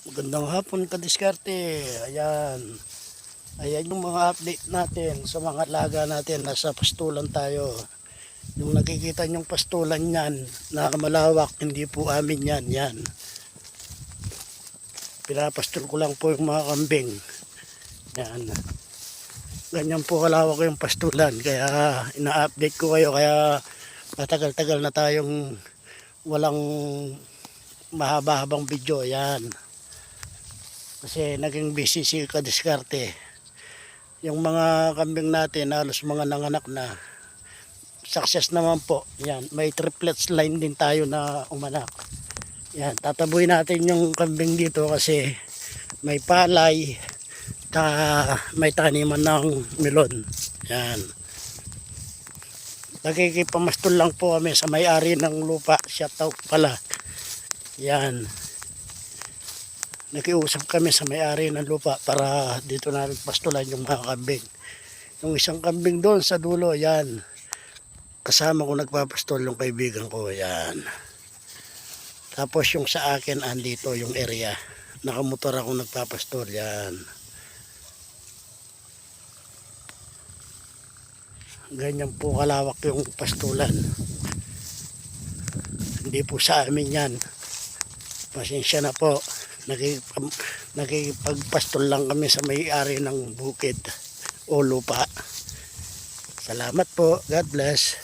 Magandang hapon kadiskarte. Ayan. Ayan yung mga update natin sa mga laga natin. Nasa pastulan tayo. Yung nakikita nyong pastulan yan na malawak, hindi po amin yan. Yan. Pinapastol ko lang po yung mga kambing. Yan. Ganyan po kalawak yung pastulan. Kaya ina-update ko kayo. Kaya matagal-tagal na tayong walang mahaba-habang video. Yan. Kasi naging busy si Kadiskarte. Yung mga kambing natin, halos mga nanganak na. Success naman po. Yan. May triplets line din tayo na umanak. Yan. Tataboy natin yung kambing dito kasi may palay. Ta may taniman ng melon. Yan. Nakikipamastol lang po kami sa may-ari ng lupa. Shoutout pala. Yan nakiusap kami sa may-ari ng lupa para dito namin pastulan yung mga kambing. Yung isang kambing doon sa dulo, yan. Kasama ko nagpapastol yung kaibigan ko, yan. Tapos yung sa akin, andito yung area. Nakamotor ako nagpapastol, yan. Ganyan po kalawak yung pastulan. Hindi po sa amin yan. Pasensya na po nakipagpastol lang kami sa may-ari ng bukid o lupa. Salamat po. God bless.